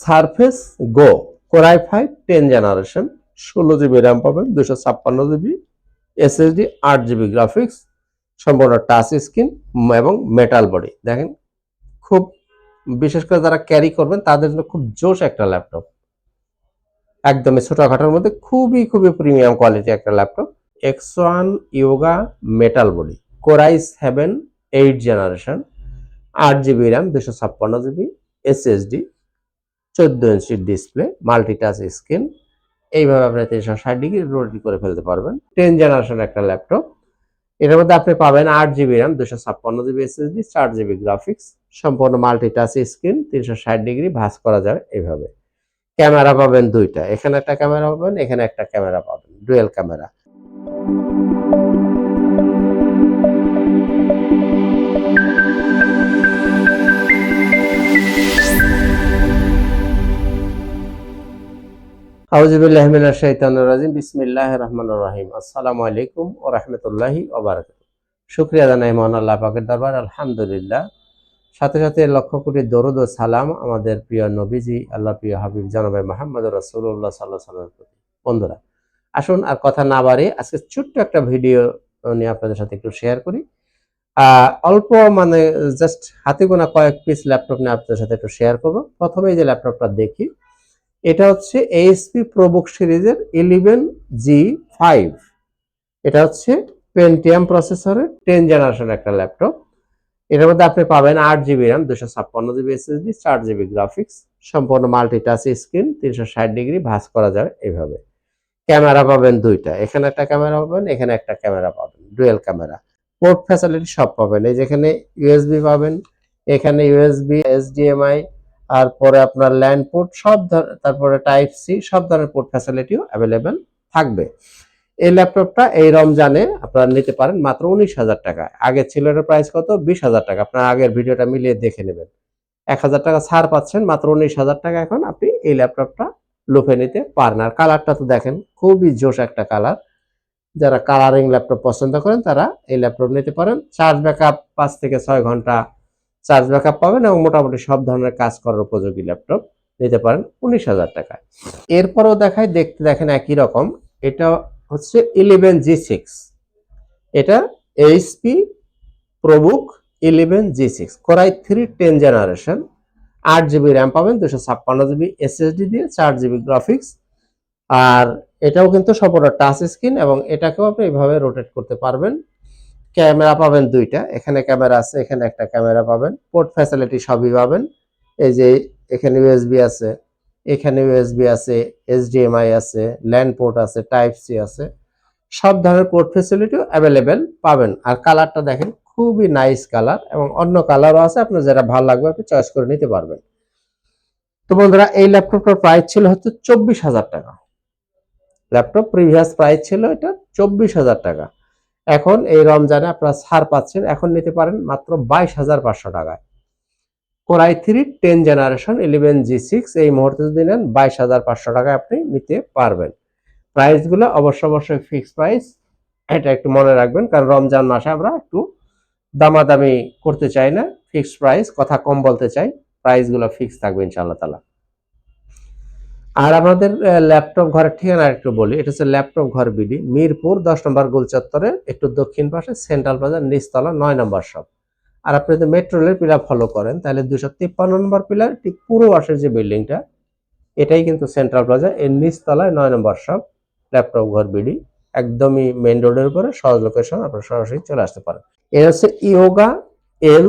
Surface Go core i five ten generation ষোলো GB RAM পাবেন দুশো ছাপ্পান্ন জিবি এসএসডি আট জিবি গ্রাফিক্স সম্পূর্ণ টাচ স্ক্রিন এবং মেটাল বডি দেখেন, খুব বিশেষ করে যারা ক্যারি করবেন, তাদের জন্য খুব জোশ একটা ল্যাপটপ একদমই ছোটখাটোর মধ্যে খুবই খুবই প্রিমিয়াম কোয়ালিটি একটা laptop X one Yoga metal body core i seven eight generation আট জিবি র্যাম দুশো ছাপ্পান্ন জিবি এসএসডি চোদ্দ ইঞ্চি ডিসপ্লে মাল্টিটাচ স্ক্রিন এইভাবে আপনি তিনশো ষাট ডিগ্রি রোটেট করে ফেলতে পারবেন। টেন জেনারেশন একটা ল্যাপটপ এটার মধ্যে আপনি পাবেন আট জিবি র্যাম দুশো ছাপ্পান্ন জিবি এসএসডি চার জিবি গ্রাফিক্স সম্পূর্ণ মাল্টিটাচ স্ক্রিন তিনশো ষাট ডিগ্রি ভাঁজ করা যাবে এইভাবে। ক্যামেরা পাবেন দুইটা। এখানে একটা ক্যামেরা পাবেন, এখানে একটা ক্যামেরা পাবেন। ডুয়েল ক্যামেরা আউজুবিল্লাহ মিনাশ শাইতানির রাজিম। বিসমিল্লাহির রহমানির রহিম। আসসালামু আলাইকুম বারাকাতুহু। শুকরিয়া দরবার। আলহামদুলিল্লাহ। সাথে সাথে দরুদ ও সালাম আমাদের প্রিয় আল্লাহ হাবিব প্রতি। বন্ধুরা, আসুন আর কথা না বাড়িয়ে আজকে ছোট্ট একটা ভিডিও নিয়ে আপনাদের সাথে একটু শেয়ার করি। অল্প মানে জাস্ট হাতে গোনা কয়েক পিস ল্যাপটপ নিয়ে আপনাদের সাথে একটু শেয়ার করব। প্রথমে যে ল্যাপটপটা দেখি এটা হচ্ছে এইচপি প্রোবুক সিরিজের ইলেভেন জি ফাইভ এটা হচ্ছে পেন্টিয়াম প্রসেসরের টেন জেনারেশন একটা ল্যাপটপ এটার মধ্যে আপনি পাবেন আট জিবি র্যাম দুশো ছাপ্পান্ন জিবি এসএসডি চার জিবি গ্রাফিক্স সম্পূর্ণ মাল্টিটাচ স্ক্রিন তিনশো ষাট ডিগ্রি ভাঁজ করা যায় এইভাবে ক্যামেরা পাবেন দুইটা, এখানে একটা ক্যামেরা পাবেন, এখানে একটা ক্যামেরা পাবেন, ডুয়েল ক্যামেরা। পোর্ট ফ্যাসিলিটি সব পাবেন, এই যেখানে ইউএসবি পাবেন, এখানে ইউএসবি এসডিএমআই আর পরে আপনার ল্যান্ড পোর্ট, সব তারপরে টাইপ সি, সব ধরনের পোর্ট ফ্যাসিলিটিও অ্যাভেলেবেল থাকবে। এই ল্যাপটপটা এই রমজানে আপনারা নিতে পারেন মাত্র উনিশ হাজার টাকা। আগে ছিল প্রাইস কত? বিশ হাজার টাকা। আপনার আগের ভিডিওটা মিলিয়ে দেখে নেবেন। এক হাজার টাকা ছাড় পাচ্ছেন, মাত্র উনিশ হাজার টাকা এখন আপনি এই ল্যাপটপটা লুফে নিতে পারেন। আর কালারটা তো দেখেন, খুবই জোশ একটা কালার। যারা কালারিং ল্যাপটপ পছন্দ করেন তারা এই ল্যাপটপ নিতে পারেন। চার্জ ব্যাকআপ পাঁচ থেকে ছয় ঘণ্টা চার্জ ব্যাকআপ পাবেন এবং মোটামুটি সব ধরনের কাজ করার উপযোগী ল্যাপটপ নিতে পারেন উনিশ হাজার টাকায়। এরপরেও দেখায় দেখতে দেখেন একই রকম। এটা হচ্ছে ইলেভেন জি সিক্স এটা HP ProBook eleven G six core i three ten generation আট জিবি র্যাম পাবেন দুশো ছাপ্পান্ন জিবি এসএসডি দিয়ে, চার জিবি গ্রাফিক্স আর এটাও কিন্তু সম্পূর্ণ টাচ স্ক্রিন এবং এটাকেও আপনি এইভাবে রোটেট করতে পারবেন। ক্যামেরা পাবেন দুইটা। এখানে ক্যামেরা আছে, এখানে একটা ক্যামেরা পাবেন। পোর্ট ফ্যাসিলিটি সবই পাবেন। এই যে এখানে ইউএসবি আছে, এখানে ইউএসবি আছে এইচডিএমআই আছে ল্যান্ড পোর্ট আছে টাইপ সি আছে। সব ধরনের পোর্ট ফ্যাসিলিটিও অ্যাভেলেবেল পাবেন। আর কালারটা দেখেন, খুবই নাইস কালার এবং অন্য কালারও আছে, আপনার যেটা ভালো লাগবে আপনি চয়েস করে নিতে পারবেন। তো বন্ধুরা, এই ল্যাপটপটার প্রাইস ছিল হচ্ছে চব্বিশ হাজার টাকা। ল্যাপটপ প্রিভিয়াস প্রাইস ছিল এটা চব্বিশ হাজার টাকা। এখন এই রমজানে আপনারা ছাড় পাচ্ছেন। এখন নিতে পারেন মাত্র বাইশ হাজার পাঁচশো টাকায়। Core i three ten generation eleven G six এই মুহূর্তে যদি নেন বাইশ হাজার পাঁচশো টাকায় আপনি নিতে পারবেন। প্রাইসগুলো অবশ্য অবশ্যই ফিক্সড প্রাইস। এটা একটু মনে রাখবেন, কারণ রমজান মাসে আমরা একটু দামাদামি করতে চাই না, ফিক্সড প্রাইস, কথা কম বলতে চাই, প্রাইসগুলো ফিক্স থাকবে ইনশাআল্লাহ তালা আর আমাদের ল্যাপটপ ঘরের ঠিকানা একটু বলি। এটা হচ্ছে ল্যাপটপ ঘর বিডি, মিরপুর, দশ নম্বর গোল চত্বরের একটু দক্ষিণ পাশে, সেন্ট্রাল বাজার, নিচতলা, নয় নম্বর শপ। আর আপনি যদি মেট্রো রেলের পিলার ফলো করেন, তাহলে দুশো তিপ্পান্ন নম্বর পিলার ঠিক পুরো পাশের যে বিল্ডিংটা এটাই কিন্তু সেন্ট্রাল প্লাজা এর নিচতলায় নয় নম্বর শপ, ল্যাপটপ ঘর বিডি, একদমই মেন রোডের উপরে, সহজ লোকেশন আপনারা সরাসরি চলে আসতে পারেন। এর হচ্ছে Yoga L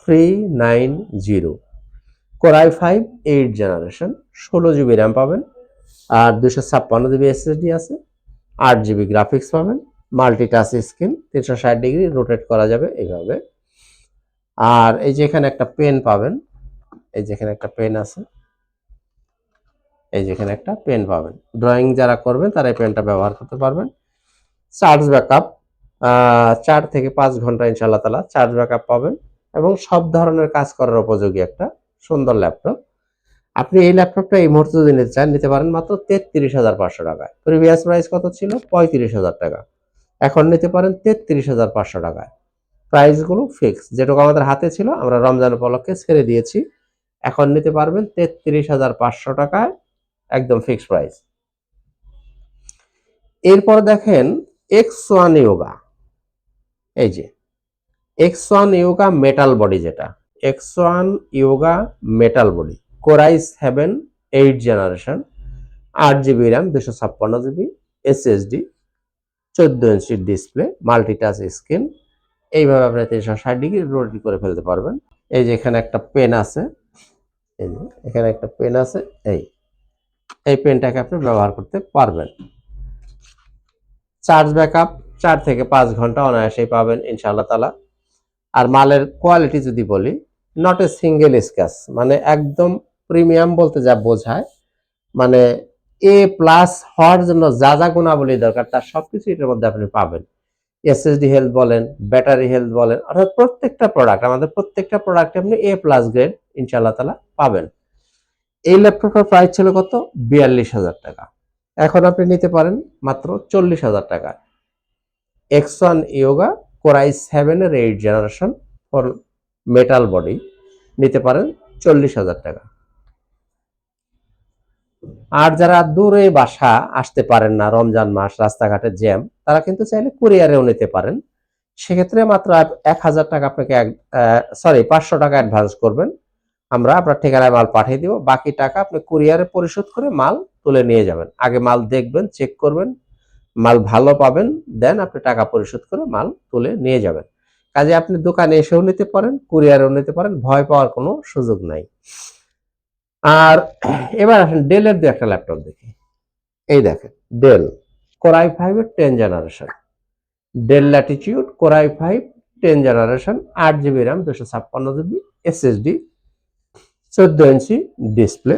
three nine zero core i five eight generation ষোলো জিবি র্যাম পাবেন, আর দুশো ছাপ্পান্ন জিবি এসএসডি আছে, আট জিবি গ্রাফিক্স পাবেন মাল্টি টাচ স্ক্রিন তিনশো ষাট ডিগ্রি রোটেট করা যাবে এইভাবে। আর এই যে এখানে একটা পেন পাবেন, এই যে এখানে একটা পেন আছে, এই যে এখানে একটা পেন পাবেন। ড্রয়িং যারা করবেন, তারা এই পেনটা ব্যবহার করতে পারবেন। চার্জ ব্যাকআপ চার থেকে পাঁচ ঘণ্টা ইনশাল্লাহ তালা চার্জ ব্যাকআপ পাবেন, এবং সব ধরনের কাজ করার উপযোগী একটা সুন্দর ল্যাপটপ। আপনি এই ল্যাপটপটা এই মুহূর্তে যদি নিতে চান, নিতে পারেন মাত্র তেত্রিশ হাজার পাঁচশো টাকায়। প্রিভিয়াস প্রাইস কত ছিল? পঁয়ত্রিশ হাজার টাকা। এখন নিতে পারেন তেত্রিশ হাজার পাঁচশো টাকায়। প্রাইসগুলো ফিক্স যেটুকু আমাদের হাতে ছিল, আমরা রমজান উপলক্ষে ছেড়ে দিয়েছি। এখন নিতে পারবেন তেত্রিশ হাজার পাঁচশো টাকায় একদম ফিক্সড প্রাইস এরপর দেখেন এক্স ওয়ান ইয়োগা এই যে X one Yoga metal body যেটা। X one Yoga metal body core i seven eight generation আট জিবি র্যাম দুশো ছাপ্পান্ন জিবি এসএসডি চোদ্দ ইঞ্চি ডিসপ্লে মাল্টিটাচ স্ক্রিন এইভাবে আপনি তিনশো ষাট ডিগ্রি রোটেট করে ফেলতে পারবেন। এই যে এখানে একটা পেন আছে। এই যে এখানে একটা পেন আছে। এই। এই পেনটাকে আপনি ব্যবহার করতে পারবেন। চার্জ ব্যাকআপ চার থেকে পাঁচ ঘণ্টা অনায়াসেই পাবেন, ইনশাআল্লাহ তালা আর মালের কোয়ালিটি যদি বলি নট এ সিঙ্গেল স্ক্যাচ মানে একদম প্রিমিয়াম বলতে যা বোঝায় মানে এ প্লাস হওয়ার জন্য যা যা গুণাবলী দরকার, তার সবকিছু এটার মধ্যে আপনি পাবেন। এসএসডি হেলথ বলেন ব্যাটারি হেলথ বলেন, অর্থাৎ প্রত্যেকটা প্রোডাক্ট আমাদের প্রত্যেকটা প্রোডাক্টে আপনি এ প্লাস গ্রেড ইনশাআল্লাহ তালা পাবেন। এই ল্যাপটপটার প্রাইস ছিল কত? বিয়াল্লিশ হাজার টাকা। এখন আপনি নিতে পারেন মাত্র চল্লিশ হাজার টাকা। X one Yoga core i সেভেনের eight generation for metal body নিতে পারেন চল্লিশ হাজার টাকা। আর যারা দূরে বাসা আসতে পারেন না, রমজান মাস, রাস্তাঘাটে জ্যাম, তারা কিন্তু চাইলে কুরিয়ারেও নিতে পারেন। সেক্ষেত্রে মাত্র এক হাজার টাকা আপনাকে সরি পাঁচশো টাকা অ্যাডভান্স করবেন। আমরা আপনার ঠিকানায় মাল পাঠিয়ে দিব। বাকি টাকা আপনি কুরিয়ারে পরিশোধ করে মাল তুলে নিয়ে যাবেন। আগে মাল দেখবেন চেক করবেন, মাল ভালো পাবেন দেন আপনি টাকা পরিশোধ করে মাল তুলে নিয়ে যাবেন। কাজে আপনি দোকানে এসেও নিতে পারেন, কুরিয়ারেও নিতে পারেন, ভয় পাওয়ার কোনো সুযোগ নাই। আর এবার আসেন ডেলের দু একটা ল্যাপটপ দেখি। এই দেখেন, ডেল, কোরাই ফাইভের ten generation. Dell Latitude, core i five, ten generation, আট জিবি র্যাম, দুশো ছাপ্পান্ন জিবি, এসএসডি, চোদ্দ ইঞ্চি ডিসপ্লে।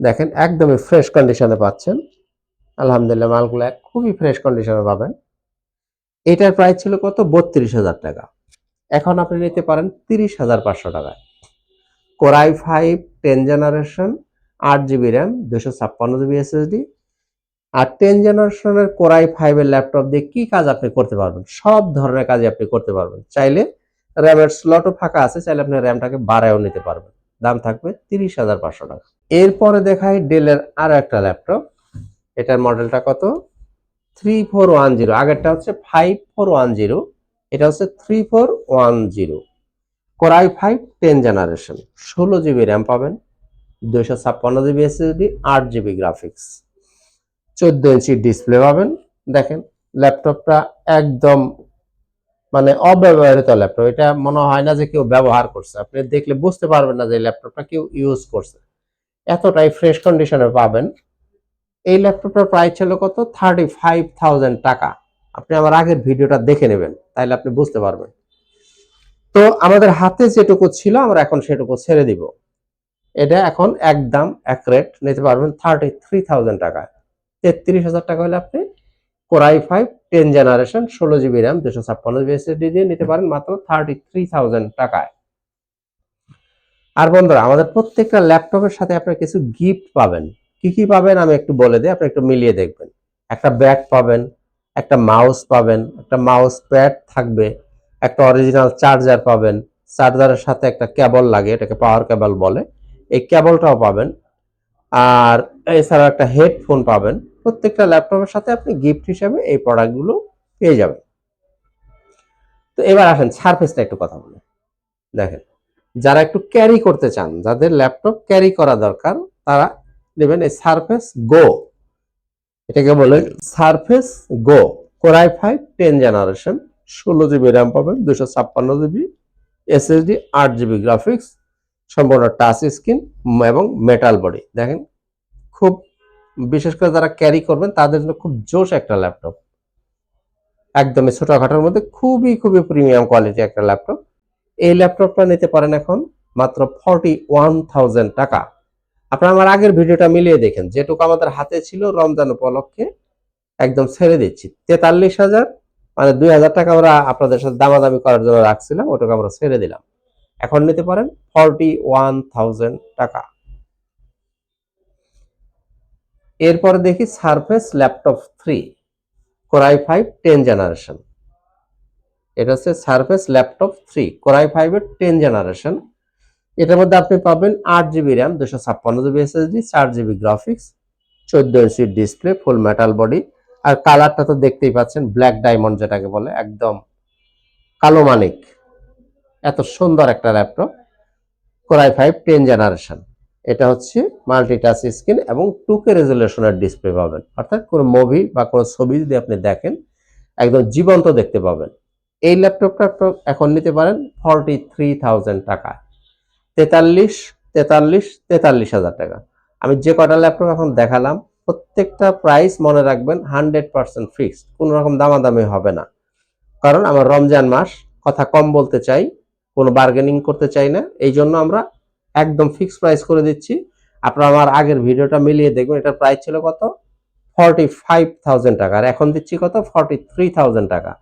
দেখেন, একদমই ফ্রেশ কন্ডিশনে পাচ্ছেন। আলহামদুলিল্লাহ, মালগুলো খুবই ফ্রেশ কন্ডিশনে পাবেন। এটার প্রাইস ছিল কত? বত্রিশ হাজার টাকা। এখন আপনি নিতে পারেন তিরিশ হাজার পাঁচশো টাকায় core i five ten generation আট জিবি র্যাম দুশো ছাপ্পান্ন জিবি এসএসডি আর টেন জেনারেশনের কোরাই ফাইভের ল্যাপটপ দিয়ে কি কাজ আপনি করতে পারবেন? সব ধরনের কাজই আপনি করতে পারবেন। চাইলে র্যামের স্লটও ফাঁকা আছে, চাইলে আপনি র্যামটাকে বাড়ায়ও নিতে পারবেন। দাম থাকবে তিরিশ হাজার পাঁচশো টাকা। এরপরে দেখাই ডেলের আরও একটা ল্যাপটপ এটার মডেলটা কত? থ্রি ফোর ওয়ান জিরো আগেরটা হচ্ছে ফাইভ ফোর ওয়ান জিরো এটা হচ্ছে three four one zero core i five ten generation ষোলো জিবি র্যাম পাবেন, দুইশো ছাপ্পান্ন জিবি এসএসডি আট জিবি গ্রাফিক্স চোদ্দ ইঞ্চি ডিসপ্লে পাবেন, দেখেন ল্যাপটপটা একদম মানে অব্যবহৃত ল্যাপটপ এটা মনে হয় না যে কেউ ব্যবহার করছে। আপনি দেখলে বুঝতে পারবেন না যে ল্যাপটপটা কেউ ইউজ করছে। এতটাই ফ্রেশ কন্ডিশনে পাবেন। এই ল্যাপটপটার প্রাইস ছিল কত? থার্টি ফাইভ থাউজেন্ড টাকা। আপনি আমার আগের ভিডিওটা দেখে নেবেন তাহলে আপনি বুঝতে পারবেন। তো আমাদের হাতে যেটুকু ছিল, আমরা এখন সেটুকু ছেড়ে দিব। এটা এখন একদম এক রেট নিতে পারবেন থার্টি থ্রি থাউজেন্ড টাকা। তেত্রিশ হাজার টাকা হলে আপনি core i five ten generation ষোলো জিবি র্যাম দুশো ছাপ্পান্ন জিবি এসএসডি দিয়ে নিতে পারেন মাত্র থার্টি থ্রি থাউজেন্ড টাকায়। আর বন্ধুরা, আমাদের প্রত্যেকটা ল্যাপটপের সাথে আপনার কিছু গিফট পাবেন। কি কি পাবেন আমি একটু বলে দিই, আপনি একটু মিলিয়ে দেখবেন। একটা ব্যাগ পাবেন, একটা মাউস পাবেন, একটা মাউস প্যাড থাকবে, একটা অরিজিনাল চার্জার পাবেন চার্জারের সাথে একটা কেবল লাগে, এটাকে পাওয়ার কেবল বলে। এই কেবলটাও পাবেন। আর এছাড়াও একটা হেডফোন পাবেন। প্রত্যেকটা ল্যাপটপের সাথে আপনি গিফট হিসেবে এই প্রোডাক্টগুলো পেয়ে যাবেন। তো এবার আসেন সারফেসটা একটু কথা বলে। দেখেন, যারা একটু ক্যারি করতে চান, যাদের ল্যাপটপ ক্যারি করা দরকার, তারা নেবেন এই সারফেস গো এটাকে বলে Surface Go core i five ten generation ষোলো জিবি র্যাম পাবেন দুশো ছাপ্পান্ন জিবি এসএসডি আট জিবি গ্রাফিক্স সম্পূর্ণ টাচ স্ক্রিন এবং মেটাল বডি দেখেন, খুব বিশেষ করে যারা ক্যারি করবেন, তাদের জন্য খুব জোশ একটা ল্যাপটপ একদমই ছোটখাটোর মধ্যে খুবই খুবই প্রিমিয়াম কোয়ালিটি একটা ল্যাপটপ এই ল্যাপটপটা নিতে পারেন এখন মাত্র ফর্টি ওয়ান থাউজেন্ড টাকা। আপনারা আমার আগের ভিডিওটা মিলিয়ে দেখেন। যেটুকু আমাদের হাতে ছিল রমজান উপলক্ষে একদম ছেড়ে দিচ্ছি। তেতাল্লিশ হাজার মানে দুই হাজার টাকা আমরা আপনাদের সাথে দামাদামি করার জন্য রাখছিলাম, ওটাকে আমরা ছেড়ে দিলাম। এখন নিতে পারেন ফর্টি ওয়ান থাউজেন্ড টাকা। এরপরে দেখি Surface Laptop three core i five ten generation এটা হচ্ছে Surface Laptop three core i ফাইভের টেন জেনারেশন এটার মধ্যে আপনি পাবেন আট জিবি র্যাম দুশো ছাপ্পান্ন জিবি এসএসডি চার জিবি গ্রাফিক্স চোদ্দ ইঞ্চির ডিসপ্লে ফুল মেটাল বডি আর কালারটা তো দেখতেই পাচ্ছেন ব্ল্যাক ডায়মন্ড যেটাকে বলে, একদম কালো মানিক। এত সুন্দর একটা laptop core i five ten generation এটা হচ্ছে মাল্টি টাচ স্ক্রিন এবং টুকে রেজুলেশনের ডিসপ্লে পাবেন। অর্থাৎ কোনো মুভি বা কোনো ছবি যদি আপনি দেখেন, একদম জীবন্ত দেখতে পাবেন। এই ল্যাপটপটা এখন নিতে পারেন ফর্টি থ্রি থাউজেন্ড টাকা তেতাল্লিশ তেতাল্লিশ তেতাল্লিশ হাজার টাকা। আমি যে কটা ল্যাপটপ এখন দেখালাম, প্রত্যেকটা প্রাইস মনে রাখবেন হান্ড্রেড পার্সেন্ট ফিক্সড কোনো রকম দামাদামি হবে না। কারণ আমার রমজান মাস, কথা কম বলতে চাই, কোনো বার্গেনিং করতে চাই না, এই জন্য আমরা একদম ফিক্সড প্রাইস করে দিচ্ছি। আপনারা আমার আগের ভিডিওটা মিলিয়ে দেখবেন, এটার প্রাইস ছিল কত? ফর্টি ফাইভ টাকা, আর এখন দিচ্ছি কত? ফর্টি থ্রি টাকা।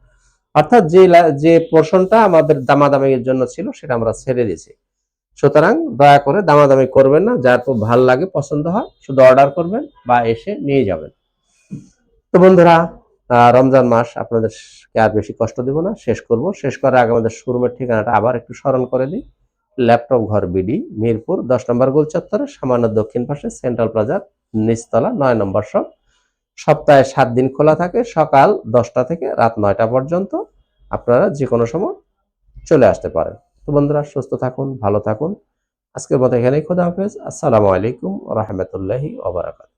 অর্থাৎ যে যে পোর্শনটা আমাদের দামাদামির জন্য ছিল, সেটা আমরা ছেড়ে দিয়েছি। সুতরাং দয়া করে দামাদামি করবেন না যার খুব ভালো লাগে, পছন্দ হয়, শুধু অর্ডার করবেন বা এসে নিয়ে যাবেন। তো বন্ধুরা রমজান মাস আপনাদেরকে আর বেশি কষ্ট দেব না, শেষ করব। শেষ করার আগে আমাদের শোরুমের ঠিকানাটা আবার একটু স্মরণ করে দিই। ল্যাপটপ ঘর বিডি মিরপুর, দশ নম্বর গোল চত্বরে, সামান্য দক্ষিণ পাশে, সেন্ট্রাল প্লাজার, নিচতলা, নয় নম্বর শপ। সপ্তাহে সাত দিন খোলা থাকে, সকাল দশটা থেকে রাত নয়টা পর্যন্ত আপনারা যে কোনো সময় চলে আসতে পারেন। তো বন্ধুরা, সুস্থ থাকুন, ভালো থাকুন। আজকের মতো এখানেই খোদা হাফেজ। আসসালামু আলাইকুম রহমতুল্লাহি ওবরাকাত